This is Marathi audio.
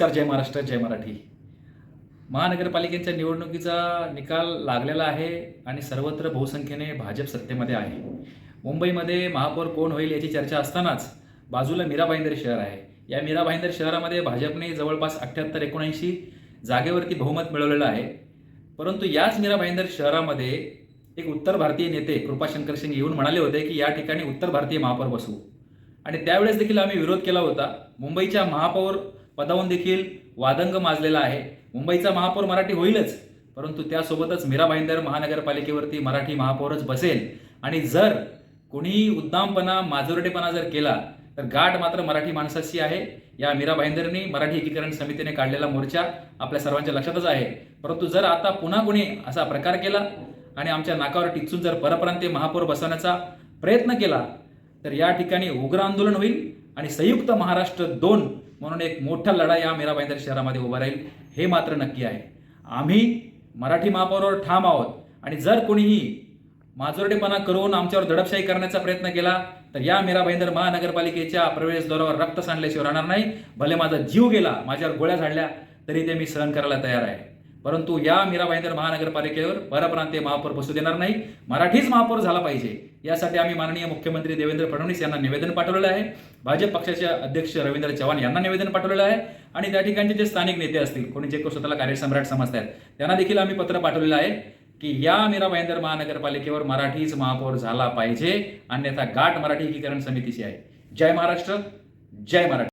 नमस्कार जय महाराष्ट्र जय मराठी. महानगरपालिकेच्या निवडणुकीचा निकाल लागलेला आहे आणि सर्वत्र बहुसंख्येने भाजप सत्तेमध्ये आहे. मुंबईमध्ये महापौर कोण होईल याची चर्चा असतानाच बाजूला मीरा भाईंदर शहर आहे. या मीरा भाईंदर शहरामध्ये भाजपने जवळपास अठ्ठ्याहत्तर एकोणऐंशी जागेवरती बहुमत मिळवलेलं आहे. परंतु याच मीरा भाईंदर शहरामध्ये एक उत्तर भारतीय नेते कृपाशंकर सिंग येऊन म्हणाले होते की या ठिकाणी उत्तर भारतीय महापौर बसू. आणि त्यावेळेस देखील आम्ही विरोध केला होता. मुंबईच्या महापौर पदावून देखील वादंग माजलेला आहे. मुंबईचा महापौर मराठी होईलच परंतु त्यासोबतच मीरा भाईंदर महानगरपालिकेवरती मराठी महापौरच बसेल. आणि जर कोणी उद्दामपणा माजुरटेपणा जर केला तर गाठ मात्र मराठी माणसाची आहे. या मीरा भाईंदरनी मराठी एकीकरण समितीने काढलेला मोर्चा आपल्या सर्वांच्या लक्षातच आहे. परंतु जर आता पुन्हा कोणी असा प्रकार केला आणि आमच्या नाकावर टिचून जर परप्रांतीय महापौर बसवण्याचा प्रयत्न केला तर या ठिकाणी उग्र आंदोलन होईल आणि संयुक्त महाराष्ट्र दोन म्हणून एक मोठा लढा या मीरा भाईंदर शहरामध्ये उभा राहील. हे मात्र नक्की आहे. आम्ही मराठी महापौरावर ठाम आहोत. आणि जर कोणीही माजोरडेपणा करून आमच्यावर दडपशाही करण्याचा प्रयत्न केला तर या मीरा भाईंदर महानगरपालिकेच्या प्रवेशद्वारावर रक्त सांडल्याशिवाय राहणार नाही. भले माझा जीव गेला माझ्यावर गोळ्या झाडल्या तरी ते मी सहन करायला तयार आहे. परंतु या मीराबाईंदर महानगरपालिकेवर परप्रांतीय महापौर बसू देणार नाही. मराठीच महापौर झाला पाहिजे. यासाठी आम्ही माननीय मुख्यमंत्री देवेंद्र फडणवीस यांना निवेदन पाठवलेलं आहे. भाजप पक्षाचे अध्यक्ष रवींद्र चव्हाण यांना निवेदन पाठवलेलं आहे. आणि त्या ठिकाणचे जे स्थानिक नेते असतील कोणी जे स्वतःला कार्यसम्राट समजतात त्यांना देखील आम्ही पत्र पाठवलेलं आहे की या मीरा भाईंदर महानगरपालिकेवर मराठीच महापौर झाला पाहिजे. अन्यथा गाठ मराठी एकीकरण समितीची आहे. जय महाराष्ट्र जय मराठी.